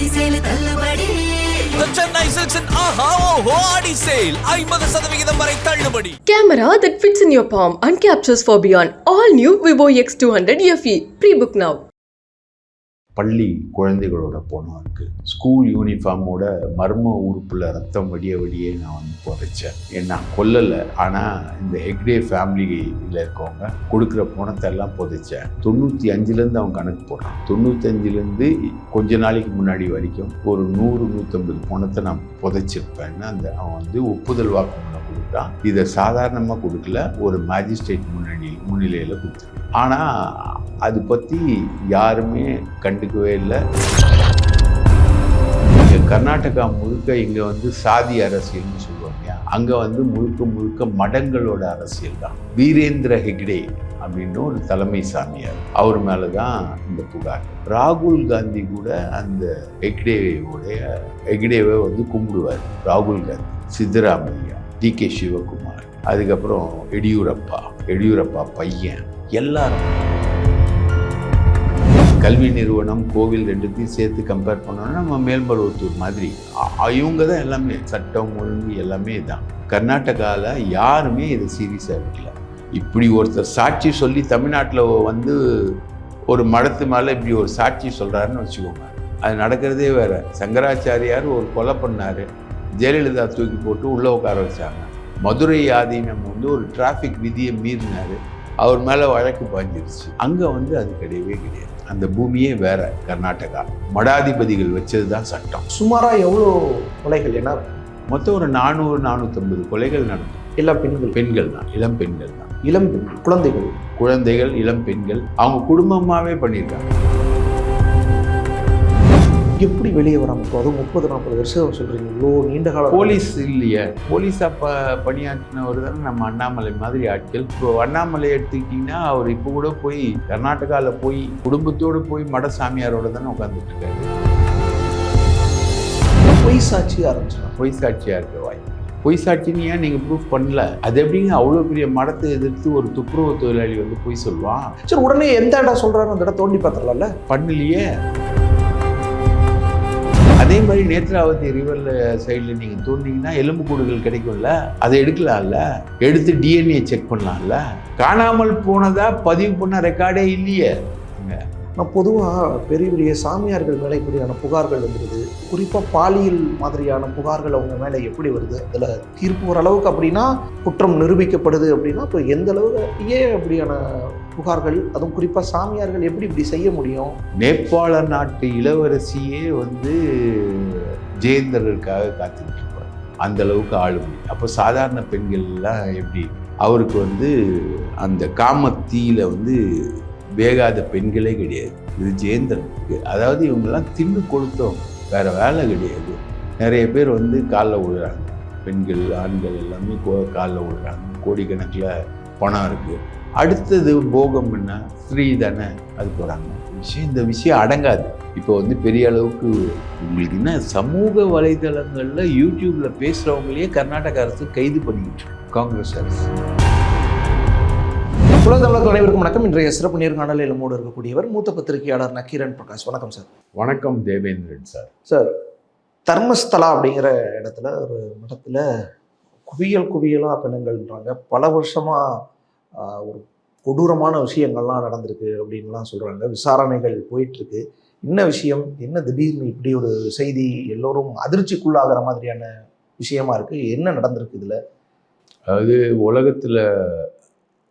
ஆடி சேலு தள்ளுபடி The Chennai Silks and Aha Oho Adi Sale ஐம்பது சதவிகிதம் வரை தள்ளுபடி Camera that fits in your palm and captures for beyond. All new Vivo X200 FE. Pre-book now. பள்ளி குழந்தைகளோட போனோம் இருக்குது ஸ்கூல் யூனிஃபார்மோட மர்ம உறுப்பில் ரத்தம் வடிய வடியே நான் வந்து புதைச்சேன். ஏன்னா கொல்லலை. ஆனால் இந்த ஹெக்டே ஃபேமிலியில் இருக்கவங்க கொடுக்குற பணத்தை எல்லாம் புதைச்சேன். தொண்ணூற்றி அஞ்சுலேருந்து அவன் கணக்கு போடுறான் தொண்ணூத்தஞ்சுலேருந்து கொஞ்ச நாளைக்கு முன்னாடி வரைக்கும் ஒரு நூறு நூற்றம்பது பணத்தை நான் புதைச்சிருப்பேன்னு அந்த அவன் வந்து ஒப்புதல் வாக்குமூலம் கொடுக்குறான் இதை சாதாரணமாக கொடுக்கல ஒரு மேஜிஸ்ட்ரேட் முன்னணி முன்னிலையில் கொடுத்துருக்கான் ஆனால் அது பற்றி யாருமே கண்டுக்கவே இல்லை. இங்கே கர்நாடகா முழுக்க இங்கே வந்து சாதி அரசியல்னு சொல்லுவாங்க அங்கே வந்து முழுக்க முழுக்க மடங்களோட அரசியல் தான். வீரேந்திர ஹெக்டே அப்படின்னு ஒரு தலைமை சாமியார். அவர் மேலே தான் இந்த புகார். ராகுல் காந்தி கூட அந்த ஹெக்டேவையோடைய ஹெக்டேவை வந்து கும்பிடுவார். ராகுல் காந்தி சித்தராமையா டி கே சிவகுமார் அதுக்கப்புறம் எடியூரப்பா எடியூரப்பா பையன் எல்லாரும். கல்வி நிறுவனம் கோவில் ரெண்டுத்தையும் சேர்த்து கம்பேர் பண்ணோம்னா நம்ம மேல்மருவத்தூர் மாதிரி. இவங்க தான் எல்லாமே சட்டம் ஒழுங்கு எல்லாமே தான் கர்நாடகாவில் யாருமே இதை சீரியஸாக எடுக்கல. இப்படி ஒருத்தர் சாட்சி சொல்லி தமிழ்நாட்டில் வந்து ஒரு மடத்து மேலே இப்படி ஒரு சாட்சி சொல்கிறாருன்னு வச்சுக்கோங்க. அது நடக்கிறதே வேறு. சங்கராச்சாரியார் ஒரு கொலை பண்ணார். ஜெயலலிதா தூக்கி போட்டு உள்ளே உட்கார வச்சாங்க. மதுரை ஆதீனம் வந்து ஒரு டிராஃபிக் விதியை மீறினார். அவர் மேலே வழக்கு பாஞ்சிருச்சு. அங்கே வந்து அது கிடையவே கிடையாது. அந்த பூமியே வேற கர்நாடகா. மடாதிபதிகள் வச்சது தான் சட்டம். சுமாரா எவ்வளோ கொலைகள்? ஏன்னா மொத்தம் ஒரு நானூறு நானூற்றம்பது கொலைகள் நடக்கும் எல்லா பெண்கள். பெண்கள் தான். இளம் பெண்கள் தான். இளம் பெண், குழந்தைகள். குழந்தைகள் இளம் பெண்கள். அவங்க குடும்பமாகவே பண்ணியிருக்காங்க. எப்படி வெளியே வராம இப்போ அதுவும் முப்பது நாற்பது வருஷம் சொல்றீங்க. இவ்வளோ நீண்ட கால போலீஸ் இல்லையே. போலீஸாக ப பணியாற்றினவர் தானே நம்ம அண்ணாமலை மாதிரி ஆட்கள். இப்போ அண்ணாமலை எடுத்துக்கிட்டிங்கன்னா அவர் இப்போ கூட போய் கர்நாடகாவில் போய் குடும்பத்தோடு போய் மட சாமியாரோட தானே உட்காந்துட்டு இருக்காரு. பொய் சாட்சி ஆரம்பிச்சிடும் பொய் சாட்சியாக இருக்க வாய்ப்பு. பொய் சாட்சின்னு ஏன் நீங்கள் ப்ரூஃப் பண்ணல? அது எப்படிங்க அவ்வளோ பெரிய மடத்தை எதிர்த்து ஒரு துப்புரவு தொழிலாளி வந்து பொய் சொல்லுவான்? சரி உடனே எந்த இடம் சொல்றாரு? அந்த இடம் தோண்டி பார்த்துடலாம்ல? பண்ணலையே. அதே மாதிரி நேத்ராவதி ரிவரில் சைடில் நீங்கள் தோண்டிங்கன்னா எலும்புக்கூடுகள் கிடைக்கும்ல அதை எடுக்கலாம்ல? எடுத்து டிஎன்ஏ செக் பண்ணலாம்ல? காணாமல் போனதா பதிவு பண்ண ரெக்கார்டே இல்லையே. நான் பொதுவாக பெரிய பெரிய சாமியார்கள் மேலே இப்படியான புகார்கள் வந்துடுது. குறிப்பாக பாலியல் மாதிரியான புகார்கள் அவங்க மேலே எப்படி வருது? அதில் தீர்ப்பு ஓரளவுக்கு அப்படின்னா குற்றம் நிரூபிக்கப்படுது அப்படின்னா இப்போ எந்த அளவுக்கு ஏன் அப்படியான புகார்கள் அதுவும் குறிப்பாக சாமியார்கள் எப்படி இப்படி செய்ய முடியும்? நேபாள நாட்டு இளவரசியே வந்து ஜெயேந்தருக்காக காத்துக்கிட்டு இருப்பார் அந்த அளவுக்கு ஆளுமை. அப்போ சாதாரண பெண்கள்லாம் எப்படி? அவருக்கு வந்து அந்த காமத்தீயில் வந்து வேகாத பெண்களே கிடையாது. இது ஜெயேந்திரனுக்கு. அதாவது இவங்கெல்லாம் தின்னு கொளுத்தோம். வேறு வேலை கிடையாது. நிறைய பேர் வந்து காலில் விழுறாங்க. பெண்கள் ஆண்கள் எல்லாமே கோ- காலில் விழுறாங்க. கோடிக்கணக்கில் பணம் இருக்குது அடுத்தது போகம் என்ன? ஸ்ரீ தானே அது போகிறாங்க விஷயம் இந்த விஷயம் அடங்காது. இப்போ வந்து பெரிய அளவுக்கு உங்களுக்கு என்ன சமூக வலைதளங்களில் யூடியூப்ல பேசுகிறவங்களையே கர்நாடக அரசு கைது பண்ணிக்கிட்டு காங்கிரஸ் அரசு. குலதளத்தில் அனைவருக்கும் வணக்கம். இன்றைய சிறப்பு நேர்காணலில் நம்மோடு இருக்கக்கூடியவர் மூத்த பத்திரிகையாளர் நக்கீரன் பிரகாஷ். வணக்கம் சார். வணக்கம் தேவேந்திரன் சார். சார் தர்மஸ்தலா அப்படிங்கிற இடத்துல ஒரு மடத்தில் குவியல் குவியலாக பெண்ணுங்கள்ன்றாங்க பல வருஷமாக ஒரு கொடூரமான விஷயங்கள்லாம் நடந்திருக்கு அப்படின்லாம் சொல்கிறாங்க விசாரணைகள் போயிட்டுருக்கு. என்ன விஷயம்? என்ன திடீர்னு இப்படி ஒரு செய்தி எல்லோரும் அதிர்ச்சிக்குள்ளாகிற மாதிரியான விஷயமா இருக்குது என்ன நடந்திருக்கு இதில்? அதாவது உலகத்தில்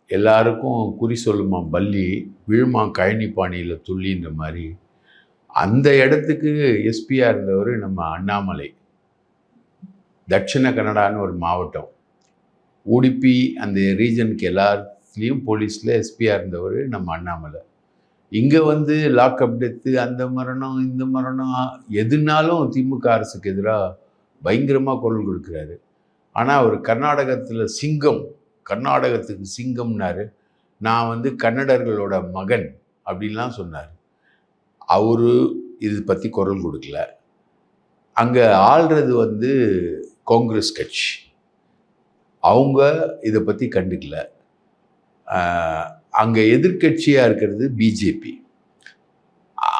எல்லாருக்கும் குறி சொல்லுமா? பல்லி விழுமா கழனி பாணியில் துள்ளின்ற மாதிரி. அந்த இடத்துக்கு எஸ்பியாக இருந்தவர் நம்ம அண்ணாமலை. தட்சிண கன்னடான்னு ஒரு மாவட்டம். உடுப்பி அந்த ரீஜனுக்கு எல்லாத்துலேயும் போலீஸில் எஸ்பியாக இருந்தவர் நம்ம அண்ணாமலை. இங்கே வந்து லாக்அப் டெத்து அந்த மரணம் இந்த மரணம் எதுனாலும் திமுக அரசுக்கு எதிராக பயங்கரமாக குரல் கொடுக்குறாரு. ஆனால் அவர் கர்நாடகத்தில் சிங்கம் கர்நாடகத்துக்கு சிங்கம்னாரு. நான் வந்து கன்னடர்களோட மகன் அப்படின்லாம் சொன்னார். அவரு இது பற்றி குரல் கொடுக்கல. அங்கே ஆள்றது வந்து காங்கிரஸ் கட்சி. அவங்க இதை பற்றி கண்டுக்கல. அங்கே எதிர்க்கட்சியாக இருக்கிறது பிஜேபி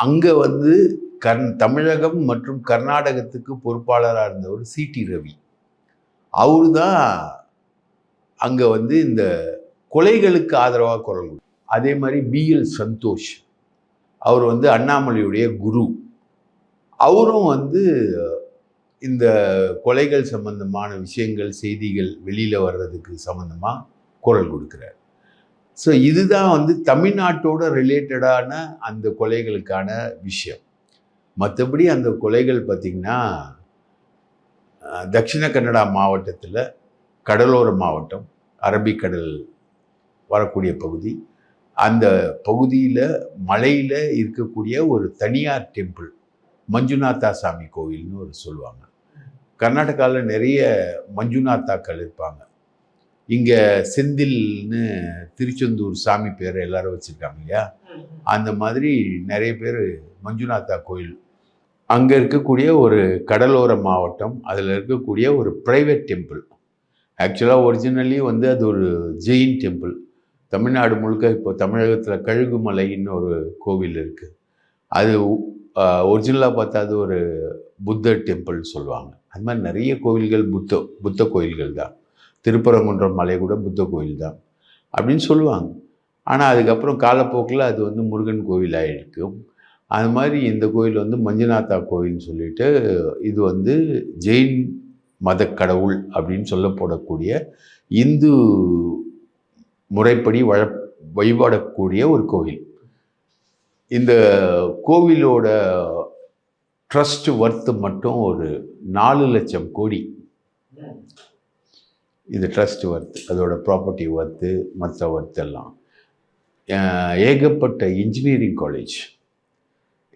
அங்கே வந்து கர்ந் தமிழகம் மற்றும் கர்நாடகத்துக்கு பொறுப்பாளராக இருந்தவர் சி டி ரவி அவரு தான் அங்கே வந்து இந்த கொலைகளுக்கு ஆதரவாக குரல் அதே மாதிரி பிஎல் சந்தோஷ். அவர் வந்து அண்ணாமலையுடைய குரு. அவரும் வந்து இந்த கொலைகள் சம்பந்தமான விஷயங்கள் செய்திகள் வெளியில் வர்றதுக்கு சம்மந்தமாக குரல் கொடுக்குறார். ஸோ இதுதான் வந்து தமிழ்நாட்டோட ரிலேட்டடான அந்த கொலைகளுக்கான விஷயம். மற்றபடி அந்த கொலைகள் பார்த்திங்கன்னா தக்ஷிண கன்னடா மாவட்டத்தில் கடலோர மாவட்டம் அரபிக்கடல் வரக்கூடிய பகுதி. அந்த பகுதியில் மலையில் இருக்கக்கூடிய ஒரு தனியார் டெம்பிள் மஞ்சுநாதா சாமி கோவில்னு ஒரு சொல்லுவாங்க. கர்நாடகாவில் நிறைய மஞ்சுநாத்தாக்கள் இருப்பாங்க. இங்கே செந்தில்னு திருச்செந்தூர் சாமி பேர் எல்லாரும் வச்சுருக்காங்க இல்லையா? அந்த மாதிரி நிறைய பேர் மஞ்சுநாதா கோயில். அங்கே இருக்கக்கூடிய ஒரு கடலோர மாவட்டம் அதில் இருக்கக்கூடிய ஒரு ப்ரைவேட் டெம்பிள் ஆக்சுவலாக ஒரிஜினலி வந்து அது ஒரு ஜெயின் டெம்பிள் தமிழ்நாடு முழுக்க இப்போ தமிழகத்தில் கழுகுமலைன்னு ஒரு கோவில் இருக்குது அது ஒரிஜினலாக பார்த்தா அது ஒரு புத்தர் டெம்பிள் சொல்லுவாங்க. அது மாதிரி நிறைய கோவில்கள் புத்த புத்த கோயில்கள் தான். திருப்பரங்குன்றம் மலை கூட புத்த கோயில் தான். அப்படின்னு சொல்லுவாங்க. ஆனால் அதுக்கப்புறம் காலப்போக்கில் அது வந்து முருகன் கோவில் ஆகிருக்கும் அது மாதிரி இந்த கோயில் வந்து மஞ்சுநாதா கோயில்னு சொல்லிட்டு இது வந்து ஜெயின் மத கடவுள் அப்படின்னு சொல்லப்படக்கூடிய இந்து முறைப்படி வழ வழிபாடக்கூடிய ஒரு கோவில். இந்த கோவிலோட ட்ரஸ்ட் ஒர்த்து மட்டும் ஒரு நாலு லட்சம் கோடி. இது ட்ரஸ்ட் ஒர்த் அதோட ப்ராப்பர்ட்டி ஒர்த்து மற்ற ஒர்த் எல்லாம். ஏகப்பட்ட இன்ஜினியரிங் காலேஜ்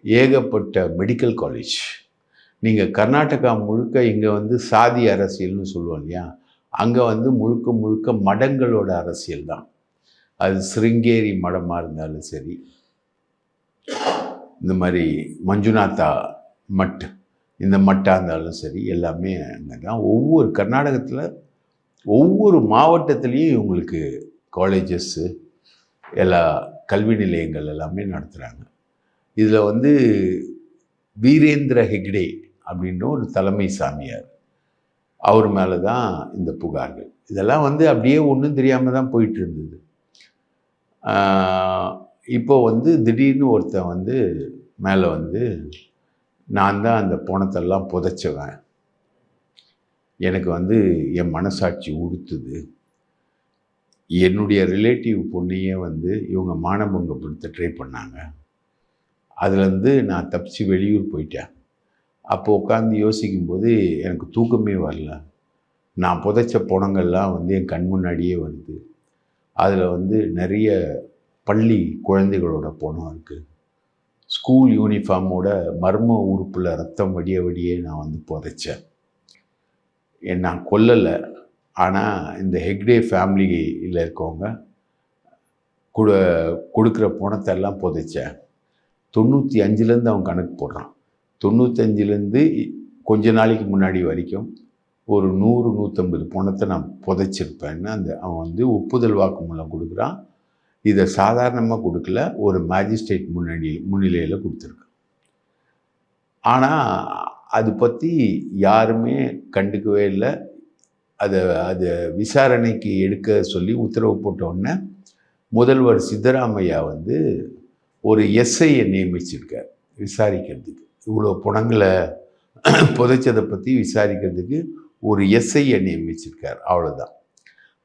ஏகப்பட்ட மெடிக்கல் காலேஜ் நீங்கள் கர்நாடகா முழுக்க இங்கே வந்து சாதி அரசியல்னு சொல்லுவோம் இல்லையா? அங்கே வந்து முழுக்க முழுக்க மடங்களோட அரசியல் தான். அது சிருங்கேரி மடமாக இருந்தாலும் சரி. இந்த மாதிரி மஞ்சுநாதா மட் இந்த மட்டாக இருந்தாலும் சரி எல்லாமே அங்கே தான் ஒவ்வொரு கர்நாடகத்தில் ஒவ்வொரு மாவட்டத்துலேயும் இவங்களுக்கு காலேஜஸ்ஸு எல்லா கல்வி நிலையங்கள் எல்லாமே நடத்துகிறாங்க இதில் வந்து வீரேந்திர ஹெக்டே அப்படின்ற ஒரு தலைமை சாமியார் அவர் மேலே தான் இந்த புகார்கள். இதெல்லாம் வந்து அப்படியே ஒன்றும் தெரியாமல் தான் போயிட்டு இருந்தது இப்போ வந்து திடீர்னு ஒருத்தன் வந்து மேலே வந்து நான் தான் அந்த பணத்தெல்லாம் புதைச்சவன். எனக்கு வந்து என் மனசாட்சி உடுத்துது என்னுடைய ரிலேட்டிவ் பொண்ணையே வந்து இவங்க மானபங்கப்படுத்த ட்ரை பண்ணாங்க. அதுலேருந்து நான் தப்பிச்சு வெளியூர் போயிட்டேன். அப்போ உட்காந்து யோசிக்கும்போது எனக்கு தூக்கமே வரல. நான் புதைச்ச பணங்கள்லாம் வந்து என் கண் முன்னாடியே வருது. அதில் வந்து நிறைய பள்ளி குழந்தைகளோட பணம் இருக்குது ஸ்கூல் யூனிஃபார்மோட மர்ம உறுப்பில் ரத்தம் வடிய வடியே நான் வந்து புதைச்சேன். என் நான் கொல்லலை. ஆனால் இந்த ஹெக்டே ஃபேமிலியில் இருக்கவங்க கொடு கொடுக்குற பணத்தை எல்லாம் புதைச்சேன். தொண்ணூற்றி அஞ்சுலேருந்து அவன் கணக்கு போடுறான். தொண்ணூத்தஞ்சுலேருந்து கொஞ்ச நாளைக்கு முன்னாடி வரைக்கும் ஒரு நூறு நூற்றம்பது பணத்தை நான் புதைச்சிருப்பேன்னு அந்த அவன் வந்து ஒப்புதல் வாக்குமூலம் கொடுக்குறான். இதை சாதாரணமாக கொடுக்கல ஒரு மேஜிஸ்ட்ரேட் முன்னணி முன்னிலையில் கொடுத்துருக்கு. ஆனால் அது பற்றி யாருமே கண்டுக்கவே இல்லை. அதை அதை விசாரணைக்கு எடுக்க சொல்லி உத்தரவு போட்டோடனே முதல்வர் சித்தராமையா வந்து ஒரு எஸ்ஐயை நியமிச்சிருக்கார் விசாரிக்கிறதுக்கு. இவ்வளோ பணங்களை புதைச்சதை பற்றி விசாரிக்கிறதுக்கு ஒரு எஸ்ஐயை நியமிச்சிருக்கார். அவ்வளோதான்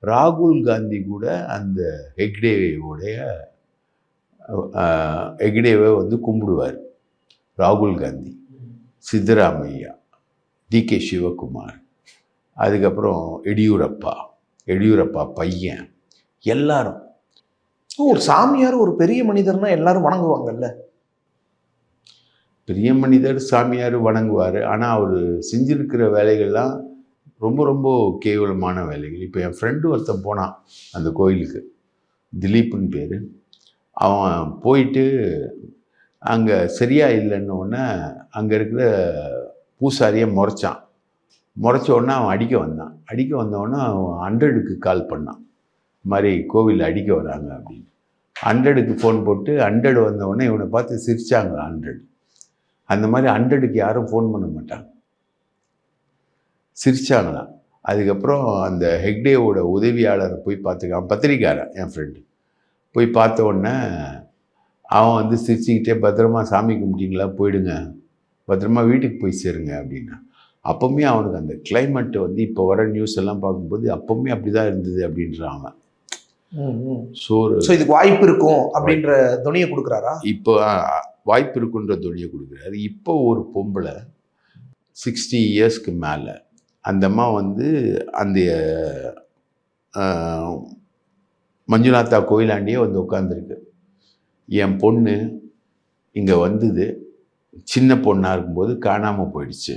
ராகுல் காந்தி கூட அந்த ஹெக்டேவோடைய ஹெக்டேவை வந்து கும்பிடுவார். ராகுல் காந்தி சித்தராமையா டி கே சிவகுமார் அதுக்கப்புறம் எடியூரப்பா எடியூரப்பா பையன் எல்லாரும். ஒரு சாமியார் ஒரு பெரிய மனிதர்னா எல்லாரும் வணங்குவாங்கல்ல. பெரிய மனிதர் சாமியார் வணங்குவார். ஆனால் அவர் செஞ்சிருக்கிற வேலைகள்லாம் ரொம்ப ரொம்ப கேவலமான வேலைகள். இப்போ என் ஃப்ரெண்டு ஒருத்தன் போனான் அந்த கோயிலுக்கு. திலீப்புன்னு பேர். அவன் போயிட்டு அங்கே சரியாக இல்லைன்னொடனே அங்கே இருக்கிற பூசாரியை முறைச்சான். முறைச்ச உடனே அவன் அடிக்க வந்தான். அடிக்க வந்தவொடனே அவன் ஹண்ட்ரடுக்கு கால் பண்ணான். இது மாதிரி கோவிலில் அடிக்க வராங்க அப்படின்னு. ஹண்ட்ரடுக்கு ஃபோன் போட்டு ஹண்ட்ரடு வந்தவொடனே இவனை பார்த்து சிரித்தாங்க ஹண்ட்ரட் அந்த மாதிரி ஹண்ட்ரடுக்கு யாரும் ஃபோன் பண்ண மாட்டாங்க. சிரிச்சாங்களாம். அதுக்கப்புறம் அந்த ஹெக்டேவோட உதவியாளரை போய் பார்த்துக்கான் பத்திரிக்காரன் என் ஃப்ரெண்டு போய் பார்த்த உடனே அவன் வந்து சிரிச்சுக்கிட்டே பத்திரமா சாமி கும்பிட்டீங்களா? போயிடுங்க. பத்திரமா வீட்டுக்கு போய் சேருங்க அப்படின்னா. அப்போவுமே அவனுக்கு அந்த climate வந்து இப்போ வர நியூஸ் எல்லாம் பார்க்கும்போது அப்போவுமே அப்படி தான் இருந்தது அப்படின்றான் அவன். சோறு. ஸோ இதுக்கு வாய்ப்பு இருக்கும் அப்படின்ற துணியை கொடுக்குறாரா? இப்போ வாய்ப்பு இருக்குன்ற துணியை கொடுக்குறாரு. இப்போ ஒரு பொம்பளை சிக்ஸ்டி இயர்ஸ்க்கு மேலே அந்த அம்மா வந்து அந்த மஞ்சுநாத்தா மஞ்சுநாதா கோயிலாண்டியே வந்து உட்காந்துருக்கு என் பொண்ணு இங்கே வந்தது சின்ன பொண்ணாக இருக்கும்போது காணாமல் போயிடுச்சு.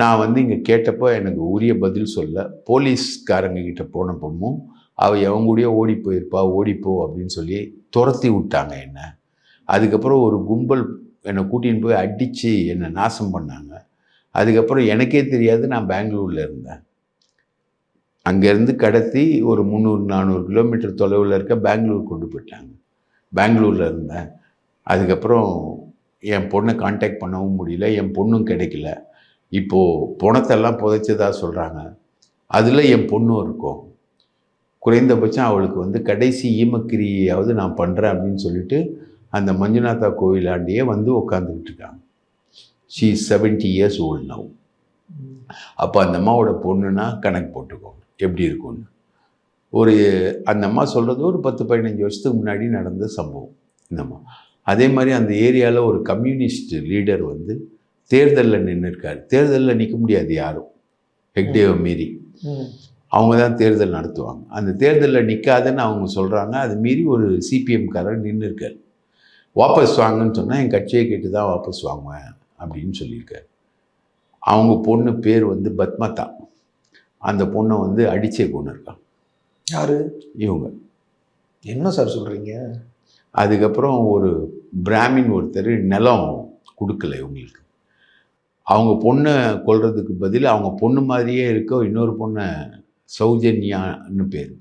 நான் வந்து இங்கே கேட்டப்போ எனக்கு உரிய பதில் சொல்ல போலீஸ்காரங்க கிட்ட பொம்மும் அவள் எவன் கூடயோ ஓடி போயிருப்பா ஓடிப்போ அப்படின்னு சொல்லி துரத்தி விட்டாங்க என்ன. அதுக்கப்புறம் ஒரு கும்பல் என்னை கூட்டின்னு போய் அடித்து என்னை நாசம் பண்ணாங்க. அதுக்கப்புறம் எனக்கே தெரியாது நான் பெங்களூரில் இருந்தேன். அங்கேருந்து கடத்தி ஒரு முந்நூறு நானூறு கிலோமீட்டர் தொலைவில் இருக்க பெங்களூர் கொண்டு போயிட்டாங்க. பெங்களூரில் இருந்தேன். அதுக்கப்புறம் என் பொண்ணை காண்டாக்ட் பண்ணவும் முடியல என் பொண்ணும் கிடைக்கல. இப்போது பணத்தெல்லாம் புதைச்சதாக சொல்கிறாங்க அதில் என் பொண்ணும் இருக்கும். குறைந்தபட்சம் அவளுக்கு வந்து கடைசி ஈமக்கிரியாவது நான் பண்ணுறேன் அப்படின்னு சொல்லிட்டு அந்த மஞ்சுநாதா கோவிலாண்டியே வந்து உட்காந்துக்கிட்டு இருக்காங்க. She seventy years old now அப்போ அந்த அம்மாவோட பொண்ணுனா கணக்கு போட்டுக்கோங்க. எப்படி இருக்கும்னு. ஒரு அந்த அம்மா சொல்கிறது ஒரு பத்து பதினஞ்சு வருஷத்துக்கு முன்னாடி நடந்த சம்பவம். இந்த அம்மா. அதே மாதிரி அந்த ஏரியாவில் ஒரு கம்யூனிஸ்ட் லீடர் வந்து தேர்தலில் நின்று இருக்காரு தேர்தலில் நிற்க முடியாது யாரும். ஹெக்டேவை மீறி. அவங்க தான் தேர்தல் நடத்துவாங்க. அந்த தேர்தலில் நிற்காதுன்னு அவங்க சொல்கிறாங்க அது மீறி ஒரு சிபிஎம்காரர் நின்று இருக்கார் வாபஸ் வாங்கன்னு சொன்னால் என் கட்சியை கேட்டு தான் வாபஸ் வாங்குவேன். அப்படின்னு சொல்லியிருக்காரு. அவங்க பொண்ணு பேர் வந்து பத்மதா. அந்த பொண்ணை வந்து அடிச்சே கொண்டு இருக்காங்க யாரு? இவங்க. என்ன சார் சொல்றீங்க? அதுக்கப்புறம் ஒரு பிராமின் ஒருத்தர் நிலம் கொடுக்கல இவங்களுக்கு. அவங்க பொண்ணை கொல்றதுக்கு பதில் அவங்க பொண்ணு மாதிரியே இருக்க இன்னொரு பொண்ணை சௌஜன்யான்னு பேர்.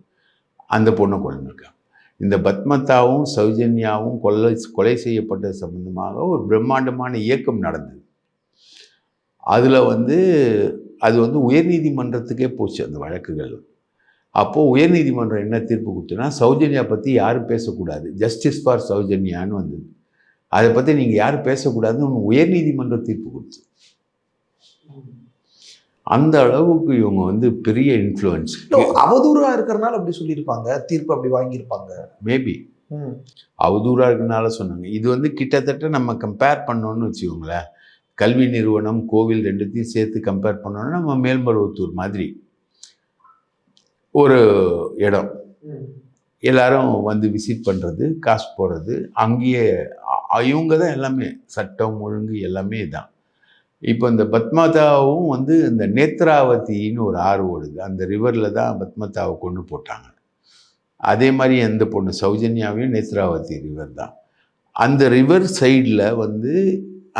அந்த பொண்ணை கொண்டிருக்காங்க இந்த பத்மதாவும் சௌஜன்யாவும் கொலை கொலை செய்யப்பட்டது சம்பந்தமாக ஒரு பிரம்மாண்டமான இயக்கம் நடந்தது. அதில் வந்து அது வந்து உயர்நீதிமன்றத்துக்கே போச்சு அந்த வழக்குகள். அப்போது உயர்நீதிமன்றம் என்ன தீர்ப்பு கொடுத்துன்னா சௌஜன்யா பற்றி யாரும் பேசக்கூடாது. ஜஸ்டிஸ் ஃபார் சௌஜன்யான்னு வந்தது. அதை பற்றி நீங்கள் யாரும் பேசக்கூடாதுன்னு ஒன்று உயர்நீதிமன்றம் தீர்ப்பு கொடுத்து அந்த அளவுக்கு இவங்க வந்து பெரிய இன்ஃப்ளூயன்ஸ் இல்ல, அவதூறா இருக்கிறனால அப்படி சொல்லியிருப்பாங்க. தீர்ப்பு அப்படி வாங்கியிருப்பாங்க. மேபி. அவதூறாக இருக்கனால சொன்னாங்க. இது வந்து கிட்டத்தட்ட நம்ம கம்பேர் பண்ணோன்னு வச்சுக்கோங்களேன். கல்வி நிறுவனம் கோவில் ரெண்டுத்தையும் சேர்த்து கம்பேர் பண்ணோன்னா நம்ம மேல்மருவத்தூர் மாதிரி ஒரு இடம். எல்லாரும் வந்து விசிட் பண்ணுறது காசு போடுறது அங்கேயே இவங்க தான் எல்லாமே சட்டம் ஒழுங்கு எல்லாமே தான் இப்போ இந்த பத்மதாவும் வந்து இந்த நேத்ராவதின்னு ஒரு ஆறு ஓடுது. அந்த ரிவரில் தான் பத்மதாவை கொண்டு போட்டாங்க. அதே மாதிரி எந்த பொண்ணு? சௌஜன்யாவையும் நேத்ராவதி ரிவர் தான். அந்த ரிவர் சைடில் வந்து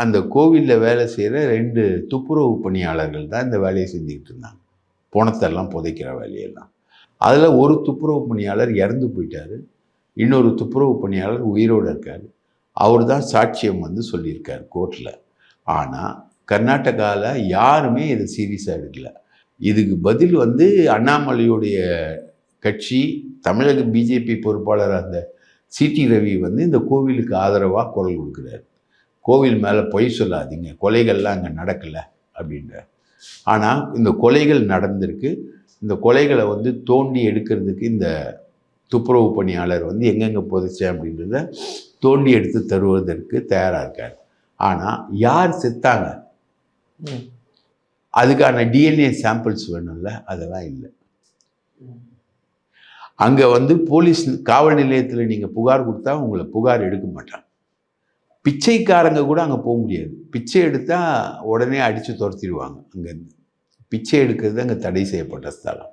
அந்த கோவிலில் வேலை செய்கிற ரெண்டு துப்புரவு பணியாளர்கள் தான் இந்த வேலையை செஞ்சுக்கிட்டு இருந்தாங்க. பணத்தெல்லாம் புதைக்கிற வேலையெல்லாம். அதில் ஒரு துப்புரவு பணியாளர் இறந்து போயிட்டார். இன்னொரு துப்புரவு பணியாளர் உயிரோடு இருக்கார். அவர் தான் சாட்சியம் வந்து சொல்லியிருக்கார் கோர்ட்டில் ஆனால் கர்நாடகாவில் யாருமே இதை சீரியஸாக எடுக்கல. இதுக்கு பதில் வந்து அண்ணாமலையுடைய கட்சி தமிழக பிஜேபி பொறுப்பாளர் அந்த சிடி ரவி வந்து இந்த கோவிலுக்கு ஆதரவாக குரல் கொடுக்குறாரு. கோவில் மேலே பொய் சொல்லாதீங்க கொலைகள்லாம் அங்கே நடக்கலை அப்படின்றார். ஆனால் இந்த கொலைகள் நடந்திருக்கு. இந்த கொலைகளை வந்து தோண்டி எடுக்கிறதுக்கு இந்த துப்புரவு பணியாளர் வந்து எங்கெங்கே புதைச்சேன் அப்படின்றத தோண்டி எடுத்து தருவதற்கு தயாராக இருக்கார். ஆனால் யார் செத்தாங்க? அதுக்கான டிஎன்ஏ சாம்பிள்ஸ் வேணும்ல அதெல்லாம் இல்லை. அங்கே வந்து போலீஸ் காவல் நிலையத்தில் நீங்கள் புகார் கொடுத்தா உங்களை புகார் எடுக்க மாட்டாங்க. பிச்சைக்காரங்க கூட அங்கே போக முடியாது. பிச்சை எடுத்தால் உடனே அடித்து துரத்திடுவாங்க. அங்கேருந்து பிச்சை எடுக்கிறது அங்கே தடை செய்யப்பட்ட ஸ்தலம்.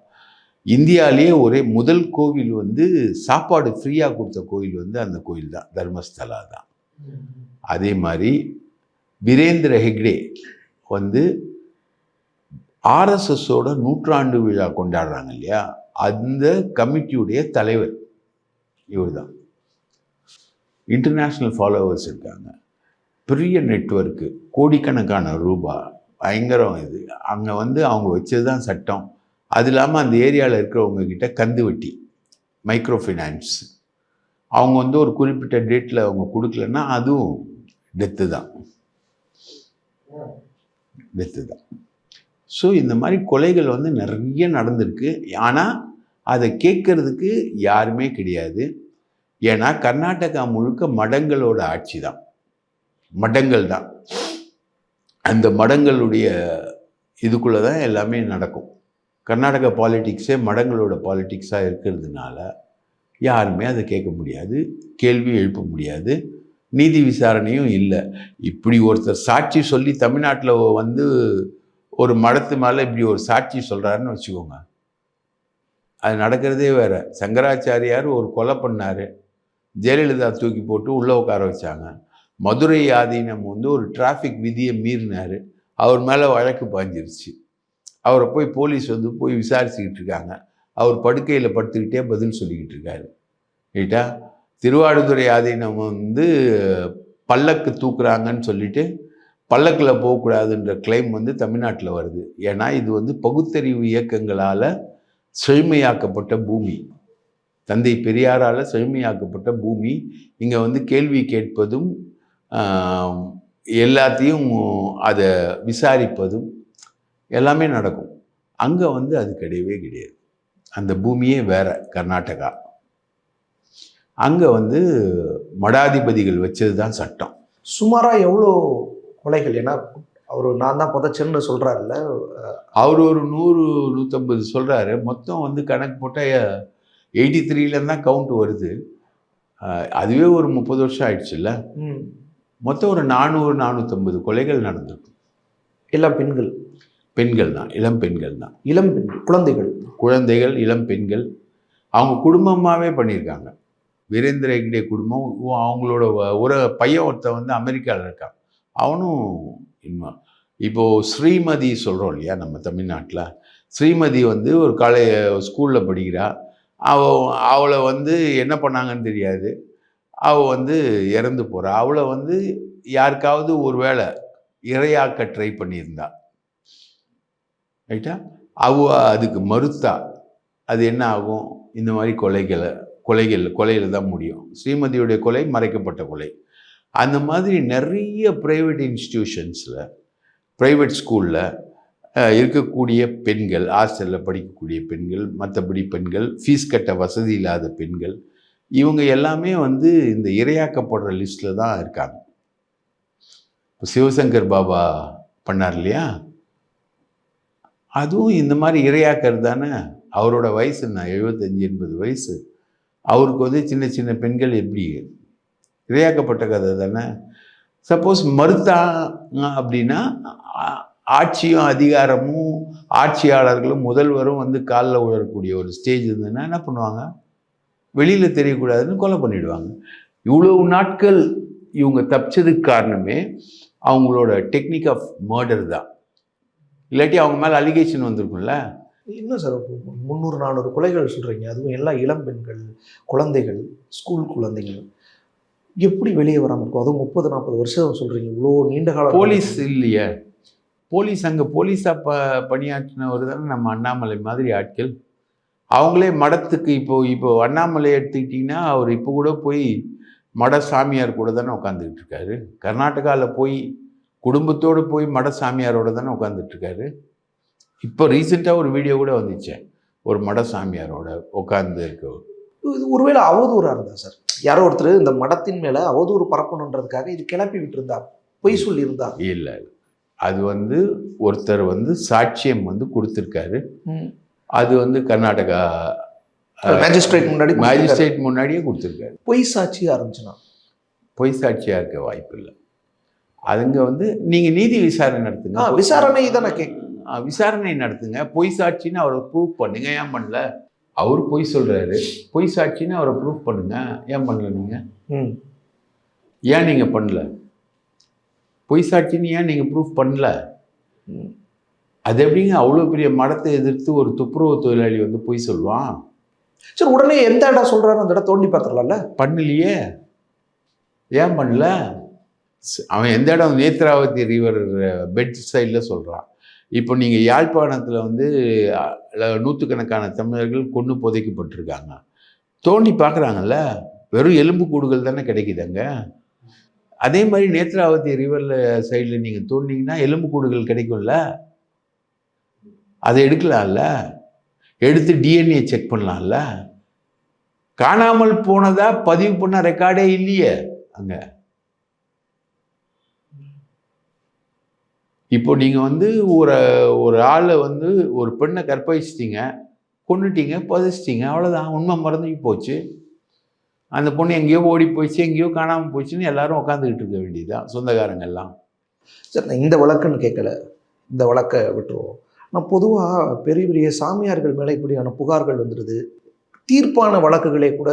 இந்தியாவிலேயே ஒரே முதல் கோவில் வந்து சாப்பாடு ஃப்ரீயாக கொடுத்த கோவில் வந்து அந்த கோயில் தான் தர்மஸ்தலா தான். அதே மாதிரி வீரேந்திர ஹெக்டே வந்து ஆர்எஸ்எஸோட நூற்றாண்டு விழா கொண்டாடுறாங்க இல்லையா? அந்த கமிட்டியுடைய தலைவர் இவர் தான் இன்டர்நேஷ்னல் ஃபாலோவர்ஸ் இருக்காங்க. பெரிய நெட்வொர்க்கு கோடிக்கணக்கான ரூபா பயங்கரம் இது. அங்கே வந்து அவங்க வச்சது தான் சட்டம். அது இல்லாமல் அந்த ஏரியாவில் இருக்கிறவங்க கிட்ட கந்து வட்டி மைக்ரோ ஃபைனான்ஸ் அவங்க வந்து ஒரு குறிப்பிட்ட டேட்டில் அவங்க கொடுக்கலன்னா அதுவும் டெத்து தான். டெத்து தான் ஸோ இந்த மாதிரி கொலைகள் வந்து நிறைய நடந்திருக்கு. ஆனால் அதை கேட்கறதுக்கு யாருமே கிடையாது. ஏன்னா கர்நாடகா முழுக்க மடங்களோட ஆட்சி தான் மடங்கள் தான். அந்த மடங்களுடைய இதுக்குள்ளே தான் எல்லாமே நடக்கும். கர்நாடகா பாலிட்டிக்ஸே மடங்களோட பாலிட்டிக்ஸாக இருக்கிறதுனால யாருமே அதை கேட்க முடியாது. கேள்வி எழுப்ப முடியாது. நீதி விசாரணையும் இல்லை. இப்படி ஒருத்தர் சாட்சி சொல்லி தமிழ்நாட்டில் வந்து ஒரு மடத்து மேலே இப்படி ஒரு சாட்சி சொல்கிறாருன்னு வச்சுக்கோங்க. அது நடக்கிறதே வேறு. சங்கராச்சாரியார் ஒரு கொலை பண்ணார். ஜெயலலிதா தூக்கி போட்டு உள்ளே உட்கார வச்சாங்க. மதுரை ஆதீனம் வந்து ஒரு டிராஃபிக் விதியை மீறினார். அவர் மேலே வழக்கு பாஞ்சிருச்சு. அவரை போய் போலீஸ் வந்து போய் விசாரிச்சுக்கிட்டு இருக்காங்க. அவர் படுக்கையில் படுத்துக்கிட்டே பதில் சொல்லிக்கிட்டு இருக்காரு. ரைட்டா? திருவாடுதுறை ஆதீனம் வந்து பல்லக்கு தூக்குறாங்கன்னு சொல்லிட்டு பல்லக்கில் போகக்கூடாதுன்ற கிளைம் வந்து தமிழ்நாட்டில் வருது. ஏன்னா இது வந்து பகுத்தறிவு இயக்கங்களால் செழுமையாக்கப்பட்ட பூமி. தந்தை பெரியாரால் செழுமையாக்கப்பட்ட பூமி. இங்கே வந்து கேள்வி கேட்பதும் எல்லாத்தையும் அதை விசாரிப்பதும் எல்லாமே நடக்கும். அங்கே வந்து அது கிடையவே கிடையாது. அந்த பூமியே வேறு கர்நாடகா. அங்கே வந்து மடாதிபதிகள் வச்சது தான் சட்டம். சுமாராக எவ்வளோ கொலைகள்? ஏன்னா அவர் நான் தான் புதைச்சேன்னு சொல்கிறாருல்ல அவர் ஒரு நூறு நூற்றம்பது சொல்கிறாரு மொத்தம் வந்து கணக்கு போட்டால் எயிட்டி த்ரீலேருந்து தான் கவுண்ட் வருது. அதுவே ஒரு முப்பது வருஷம் ஆயிடுச்சுல்ல? மொத்தம் ஒரு நானூறு நானூற்றம்பது கொலைகள் நடந்திருக்கு. எல்லாம் பெண்கள். பெண்கள் தான். இளம் பெண்கள் தான். இளம் பெண்கள் குழந்தைகள். குழந்தைகள் இளம் பெண்கள் அவங்க குடும்பமாகவே பண்ணியிருக்காங்க. வீரேந்திர ஹெக்டே குடும்பம் அவங்களோட ஒரு பையன் ஒருத்தன் வந்து அமெரிக்காவில் இருக்கான். அவனும் இன்னும் இப்போது ஸ்ரீமதி சொல்கிறோம் இல்லையா நம்ம தமிழ்நாட்டில். ஸ்ரீமதி வந்து ஒரு காலே ஸ்கூலில் படிக்கிறா. அவ அவளை வந்து என்ன பண்ணாங்கன்னு தெரியாது. அவள் வந்து இறந்து போகிறா அவளை வந்து யாருக்காவது ஒரு வேளை இரையாக்க ட்ரை பண்ணியிருந்தா. ரைட்டா அவ அதுக்கு மறுத்தா. அது என்ன ஆகும்? இந்த மாதிரி கொலைகளை கொலைகள் கொலையில் தான் முடியும். ஸ்ரீமதியுடைய கொலை மறைக்கப்பட்ட கொலை. அந்த மாதிரி நிறைய ப்ரைவேட் இன்ஸ்டிடியூஷன்ஸில் ப்ரைவேட் ஸ்கூலில் இருக்கக்கூடிய பெண்கள் ஹாஸ்டலில் படிக்கக்கூடிய பெண்கள் மற்றபடி பெண்கள் ஃபீஸ் கட்ட வசதி இல்லாத பெண்கள் இவங்க எல்லாமே வந்து இந்த இரையாக்கப்படுற லிஸ்ட்டில் தான் இருக்காங்க. இப்போ சிவசங்கர் பாபா பண்ணார் இல்லையா? அதுவும் இந்த மாதிரி இரையாக்கிறது தானே அவரோட வயசு நான் எழுபத்தஞ்சி எண்பது வயசு. அவருக்கு வந்து சின்ன சின்ன பெண்கள் எப்படி இரையாக்கப்பட்ட கதை தானே? சப்போஸ் மறுத்தாங்க அப்படின்னா ஆட்சியும் அதிகாரமும் ஆட்சியாளர்களும் முதல்வரும் வந்து காலில் உழறக்கூடிய ஒரு ஸ்டேஜ் இருந்ததுன்னா என்ன பண்ணுவாங்க? வெளியில் தெரியக்கூடாதுன்னு கொலை பண்ணிவிடுவாங்க இவ்வளவு நாட்கள் இவங்க தப்பிச்சதுக்கு காரணமே அவங்களோட டெக்னிக் ஆஃப் மர்டர் தான். இல்லாட்டி அவங்க மேலே அலிகேஷன் வந்திருக்கும்ல. இன்னும் சார் முந்நூறு நானூறு கொலைகள் சொல்கிறீங்க அதுவும் எல்லா இளம் பெண்கள் குழந்தைகள் ஸ்கூல் குழந்தைகள். எப்படி வெளியே வராமல் இருக்கும்? அதுவும் முப்பது நாற்பது வருஷம் சொல்கிறீங்க இவ்வளோ நீண்ட காலம் போலீஸ் இல்லையே. போலீஸ் அங்கே போலீஸாக ப பணியாற்றினவர் தானே நம்ம அண்ணாமலை மாதிரி ஆட்கள். அவங்களே மடத்துக்கு இப்போ இப்போ அண்ணாமலை எடுத்துக்கிட்டிங்கன்னா அவர் இப்போ கூட போய் மட சாமியார் கூட தானே உட்காந்துக்கிட்டு இருக்காரு. கர்நாடகாவில் போய் குடும்பத்தோடு போய் மட சாமியாரோட தானே உட்காந்துட்ருக்காரு இப்போ ரீசெண்டாக ஒரு வீடியோ கூட வந்துச்சே. ஒரு மட சாமியாரோட உட்காந்து இருக்க இது ஒருவேளை அவதூறாக இருந்தா சார்? யாரோ ஒருத்தர் இந்த மடத்தின் மேலே அவதூறு பரப்பணுன்றதுக்காக இது கிளப்பி விட்டுருந்தா பொய் சொல்லியிருந்தா? இல்லை அது வந்து ஒருத்தர் வந்து சாட்சியம் வந்து கொடுத்துருக்காரு. அது வந்து கர்நாடகா மேஜிஸ்ட்ரேட் முன்னாடி. மேஜிஸ்ட்ரேட் முன்னாடியே கொடுத்துருக்காரு. பொய் சாட்சியாக இருந்துச்சுன்னா? பொய் சாட்சியாக இருக்க வாய்ப்பு இல்லை. அதுங்க வந்து நீங்கள் நீதி விசாரணை நடத்துங்க. விசாரணை தானே கே ஆ, விசாரணை நடத்துங்க. பொய் சாட்சின்னு அவரை ப்ரூவ் பண்ணுங்க. ஏன் பண்ணல? அவர் பொய் சொல்கிறாரு பொய் சாட்சின்னு அவரை ப்ரூவ் பண்ணுங்க. ஏன் பண்ணல நீங்கள் ம். ஏன் நீங்கள் பண்ணல? பொய் சாட்சின்னு ஏன் நீங்கள் ப்ரூஃப் பண்ணல. அது எப்படிங்க அவ்வளோ பெரிய மடத்தை எதிர்த்து ஒரு துப்புரவு தொழிலாளி வந்து பொய் சொல்லுவான்? சரி உடனே எந்த இடம் சொல்கிறாரு அந்த இடம் தோண்டி பார்த்துடலாம்ல? பண்ணலையே. ஏன் பண்ணல? அவன் எந்த இடம் நேத்ராவதி ரிவர் பெட் சைடில் சொல்கிறான் இப்போ நீங்கள் யாழ்ப்பாணத்தில் வந்து நூற்றுக்கணக்கான தமிழர்கள் கொன்று புதைக்கப்பட்டிருக்காங்க. தோண்டி பார்க்குறாங்கல்ல? வெறும் எலும்பு கூடுகள் தானே கிடைக்குதுங்க அதே மாதிரி நேத்ராவதி ரிவரில் சைடில் நீங்கள் தோண்டிங்கன்னா எலும்பு கூடுகள் கிடைக்கும்ல? அதை எடுக்கலாம்ல? எடுத்து டிஎன்ஏ செக் பண்ணலாம்ல? காணாமல் போனதாக பதிவு பண்ண ரெக்கார்டே இல்லையே அங்கே. இப்போ நீங்கள் வந்து ஒரு ஒரு ஆளை வந்து ஒரு பெண்ணை கற்பழிச்சிட்டிங்க கொண்டுட்டீங்க புதைச்சிட்டீங்க அவ்வளோதான் உண்மை மறந்து போச்சு. அந்த பொண்ணு எங்கேயோ ஓடி போயிடுச்சு எங்கேயோ காணாமல் போச்சுன்னு எல்லாரும் உட்காந்துக்கிட்டு இருக்க வேண்டியதுதான் சொந்தக்காரங்க எல்லாம் சார் நான் இந்த வழக்குன்னு கேட்கல. இந்த வழக்கை விட்டுருவோம். ஆனால் பொதுவாக பெரிய பெரிய சாமியார்கள் மேலே இப்படியான புகார்கள் வந்துடுது தீர்ப்பான வழக்குகளே கூட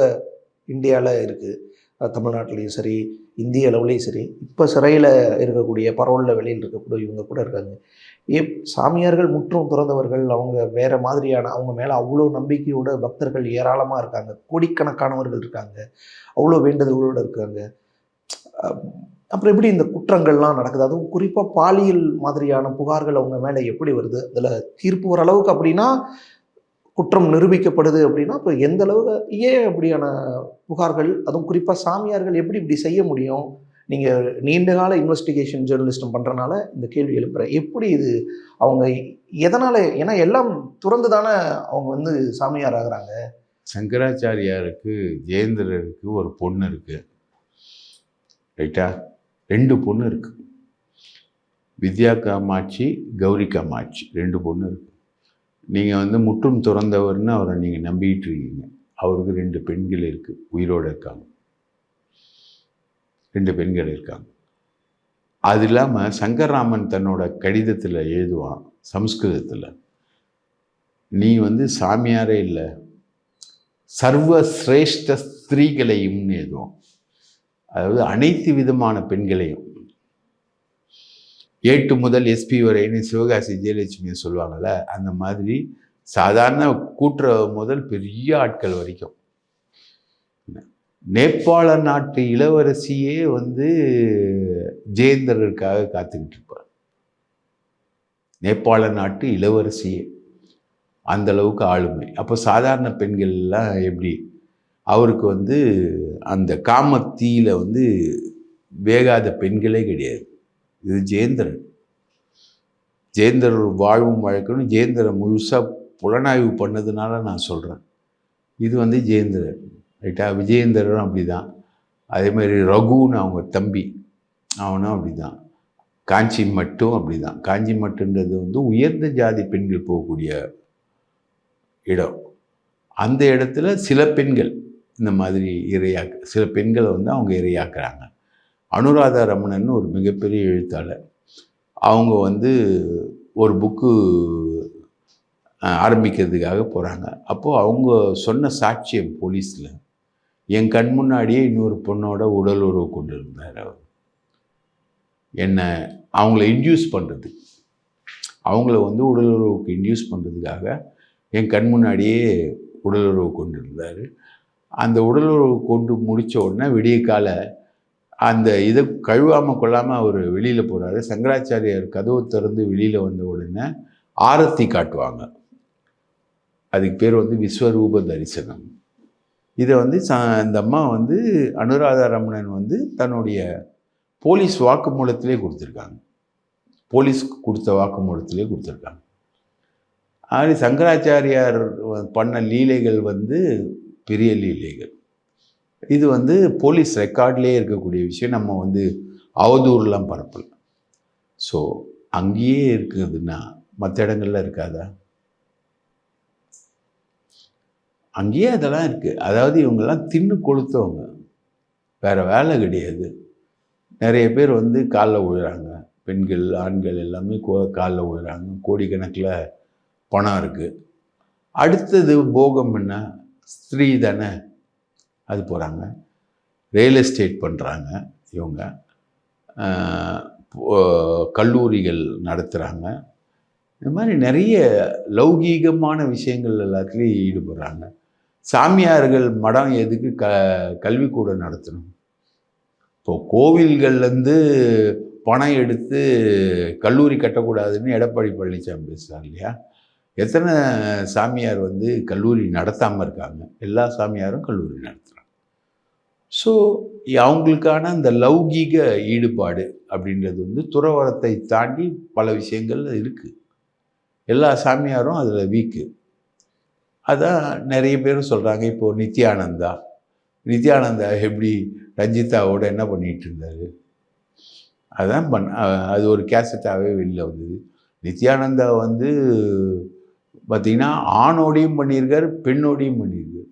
இந்தியாவில் இருக்குது தமிழ்நாட்டிலையும் சரி இந்திய அளவுலேயும் சரி இப்போ சிறையில் இருக்கக்கூடிய பரோலில் வெளியில் இருக்கக்கூடிய இவங்க கூட இருக்காங்க. ஏ சாமியார்கள் முற்றும் துறந்தவர்கள் அவங்க வேறு மாதிரியான அவங்க மேலே அவ்வளோ நம்பிக்கையோட பக்தர்கள் ஏராளமாக இருக்காங்க. கோடிக்கணக்கானவர்கள் இருக்காங்க. அவ்வளோ வேண்டுதல்களோடு இருக்காங்க. அப்புறம் எப்படி இந்த குற்றங்கள்லாம் நடக்குது? அதுவும் குறிப்பாக பாலியல் மாதிரியான புகார்கள் அவங்க மேலே எப்படி வருது? அதில் தீர்ப்பு ஓரளவுக்கு அப்படின்னா குற்றம் நிரூபிக்கப்படுது அப்படின்னா இப்போ எந்த அளவுக்கு ஏன் அப்படியான புகார்கள்? அதுவும் குறிப்பாக சாமியார்கள் எப்படி இப்படி செய்ய முடியும்? நீங்கள் நீண்ட கால இன்வெஸ்டிகேஷன் ஜேர்னலிஸ்டம் பண்ணுறனால இந்த கேள்வி எழுப்புகிறேன் எப்படி இது அவங்க எதனால் ஏன்னா எல்லாம் துறந்து தானே அவங்க வந்து சாமியார் ஆகிறாங்க. சங்கராச்சாரியாருக்கு ஜெயேந்திரருக்கு ஒரு பொண்ணு இருக்குது ரைட்டா? ரெண்டு பொண்ணு இருக்குது வித்யா காமாட்சி கௌரி காமாட்சி. ரெண்டு பொண்ணு இருக்குது நீங்கள் வந்து முற்றும் துறந்தவர்னு அவரை நீங்கள் நம்பிக்கிட்டு இருக்கீங்க. அவருக்கு ரெண்டு பெண்கள் இருக்குது உயிரோடு இருக்காங்க. ரெண்டு பெண்கள் இருக்காங்க. அது இல்லாமல் சங்கர்ராமன் தன்னோட கடிதத்தில் எழுதுவான் சம்ஸ்கிருதத்தில். நீ வந்து சாமியாரே இல்லை சர்வ சிரேஷ்ட ஸ்திரீகளையும்னு எழுதுவோம் அதாவது அனைத்து விதமான பெண்களையும். ஏட்டு முதல் எஸ்பி வரைன்னு சிவகாசி ஜெயலட்சுமியை சொல்லுவாங்கள்ல அந்த மாதிரி சாதாரண கூட்டுற முதல் பெரிய ஆட்கள் வரைக்கும். நேபாள நாட்டு இளவரசியே வந்து ஜெயேந்திரருக்காக காத்துக்கிட்டு இருப்பார். நேபாள நாட்டு இளவரசியே. அந்த அளவுக்கு ஆளுமை. அப்போ சாதாரண பெண்கள்லாம் எப்படி? அவருக்கு வந்து அந்த காமத்தீயில வந்து வேகாத பெண்களே கிடையாது. இது ஜெயேந்திரன். ஜெயேந்திரர் வாழ்வும் வழக்கணும் ஜெயேந்திரன் முழுசாக புலனாய்வு பண்ணதுனால நான் சொல்கிறேன் இது வந்து ஜெயேந்திரன் ரைட்டா? விஜயேந்திரன் அப்படி தான் அதே மாதிரி ரகுன்னு அவங்க தம்பி அவனும் அப்படி தான் காஞ்சி மட்டும் அப்படி தான் காஞ்சி மட்டுன்றது வந்து உயர்ந்த ஜாதி பெண்கள் போகக்கூடிய இடம். அந்த இடத்துல சில பெண்கள் இந்த மாதிரி இரையாக்க சில பெண்களை வந்து அவங்க இரையாக்குறாங்க. அனுராதா ரமணன் ஒரு மிகப்பெரிய எழுத்தாளர். அவங்க வந்து ஒரு புக்கு ஆரம்பிக்கிறதுக்காக போகிறாங்க அப்போது அவங்க சொன்ன சாட்சியம் போலீஸில் என் கண் முன்னாடியே இன்னொரு பொண்ணோட உடல் உறவு கொண்டு இருந்தார் அவர். என்னை அவங்கள இன்டியூஸ் பண்ணுறது அவங்கள வந்து உடல் உறவுக்கு இன்டியூஸ் பண்ணுறதுக்காக என் கண் முன்னாடியே உடல் உறவு கொண்டு இருந்தார் அந்த உடல் உறவு கொண்டு முடித்த உடனே விடிய காலை அந்த இதை கழுவாமல் கொள்ளாமல் அவர் வெளியில் போகிறாரு சங்கராச்சாரியார் கதவு திறந்து வெளியில் வந்த உடனே ஆரத்தி காட்டுவாங்க. அதுக்கு பேர் வந்து விஸ்வரூப தரிசனம். இதை வந்து ச இந்த அம்மா வந்து அனுராதா ரமணன் வந்து தன்னுடைய போலீஸ் வாக்குமூலத்திலே கொடுத்துருக்காங்க. போலீஸ் கொடுத்த வாக்குமூலத்திலே கொடுத்துருக்காங்க. அது சங்கராச்சாரியார் பண்ண லீலைகள் வந்து பெரிய லீலைகள். இது வந்து போலீஸ் ரெக்கார்ட்லேயே இருக்கக்கூடிய விஷயம். நம்ம வந்து அவதூறுலாம் பரப்பல. ஸோ அங்கேயே இருக்குதுன்னா மற்ற இடங்கள்ல இருக்காதா? அங்கேயே அதெல்லாம் இருக்குது அதாவது இவங்கெல்லாம் தின்னு கொளுத்தவங்க. வேறு வேலை கிடையாது. நிறைய பேர் வந்து காலில் விழுறாங்க. பெண்கள் ஆண்கள் எல்லாமே கோ காலில் விழுறாங்க. கோடிக்கணக்கில் பணம் இருக்குது அடுத்தது போகம் என்ன? ஸ்திரீ தானே. அது போகிறாங்க ரியல் எஸ்டேட் பண்ணுறாங்க இவங்க. கல்லூரிகள் நடத்துகிறாங்க இந்த மாதிரி நிறைய லௌகீகமான விஷயங்கள் எல்லாத்துலேயும் ஈடுபடுறாங்க. சாமியார்கள் மடம் எதுக்கு க கல்விக்கூடம் நடத்தணும்? இப்போ கோவில்கள்லேருந்து பணம் எடுத்து கல்லூரி கட்டக்கூடாதுன்னு எடப்பாடி பழனிசாமி பேசுகிறார் இல்லையா? எத்தனை சாமியார் வந்து கல்லூரி நடத்தாமல் இருக்காங்க? எல்லா சாமியாரும் கல்லூரி நடத்துகிறாங்க ஸோ அவங்களுக்கான அந்த லௌகீக ஈடுபாடு அப்படின்றது வந்து துறவரத்தை தாண்டி பல விஷயங்கள் இருக்குது எல்லா சாமியாரும் அதில் வீக்கு. அதான் நிறைய பேர் சொல்கிறாங்க இப்போது நித்யானந்தா. நித்யானந்தா எப்படி ரஞ்சிதாவோட என்ன பண்ணிட்டு இருந்தார்? அதான் பண் அது ஒரு கேசட்டாகவே வெளியில் வந்தது. நித்யானந்தா வந்து பார்த்திங்கன்னா ஆணோடையும் பண்ணியிருக்காரு பெண்ணோடையும் பண்ணியிருக்காரு.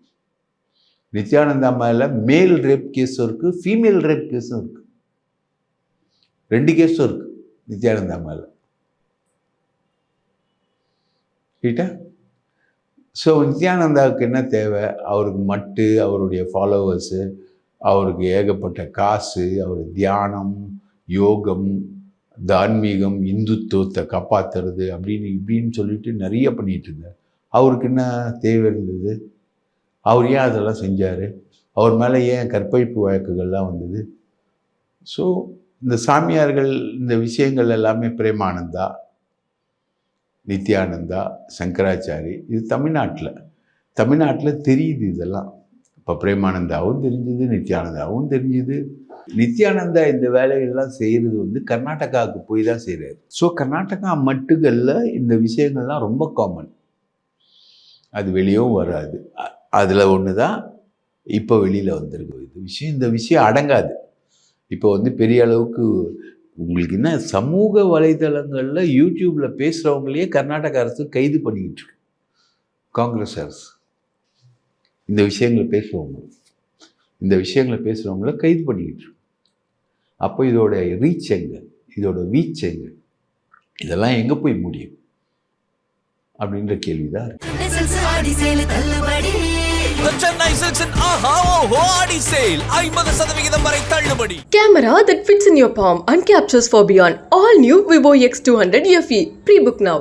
நித்யானந்தா மேல மேல் ரேப் கேஸும் இருக்குது ஃபீமேல் ரேப் கேஸும் இருக்குது ரெண்டு கேஸும் இருக்குது நித்யானந்தா மேல. ரைட்டா ஸோ நித்யானந்தாவுக்கு என்ன தேவை? அவருக்கு மட்டு அவருடைய ஃபாலோவர்ஸு அவருக்கு ஏகப்பட்ட காசு அவர் தியானம் யோகம் தான்மீகம் இந்துத்துவத்தை காப்பாற்றுறது அப்படின்னு இப்படின்னு சொல்லிட்டு நிறைய பண்ணிகிட்டு இருந்தார். அவருக்கு என்ன தேவை இருந்தது? அவர் ஏன் அதெல்லாம் செஞ்சார்? அவர் மேலே ஏன் கற்பழிப்பு வழக்குகள்லாம் வந்தது? ஸோ இந்த சாமியார்கள் இந்த விஷயங்கள் எல்லாமே பிரேமானந்தா நித்யானந்தா சங்கராச்சாரி இது தமிழ்நாட்டில். தமிழ்நாட்டில் தெரியுது இதெல்லாம். இப்போ பிரேமானந்தாவும் தெரிஞ்சுது நித்யானந்தாவும் தெரிஞ்சுது. நித்யானந்தா இந்த வேலைகள்லாம் செய்கிறது வந்து கர்நாடகாவுக்கு போய் தான் செய்கிறாரு ஸோ கர்நாடகா மட்டுகளில் இந்த விஷயங்கள்லாம் ரொம்ப காமன் அது வெளியும் வராது. அதில் ஒன்று தான் இப்போ வெளியில் வந்திருக்கு. இது விஷயம் இந்த விஷயம் அடங்காது. இப்போ வந்து பெரிய அளவுக்கு உங்களுக்கு என்ன சமூக வலைதளங்களில் யூடியூப்பில் பேசுகிறவங்களையே கர்நாடக அரசு கைது பண்ணிக்கிட்டு இருக்கு. காங்கிரஸ் அரசு. இந்த விஷயங்களை பேசுகிறவங்க இந்த விஷயங்களை பேசுகிறவங்கள கைது பண்ணிக்கிட்டு இருக்கு. அப்போ இதோட ரீச் எங்க இதோட வீச் எங்க இதெல்லாம் எங்கே போய் முடியும் அப்படின்ற கேள்வி தான் சதவிகிதம் வரை தள்ளுபடி Camera that fits in your palm and captures for beyond. All new Vivo X200 FE. Pre-book now.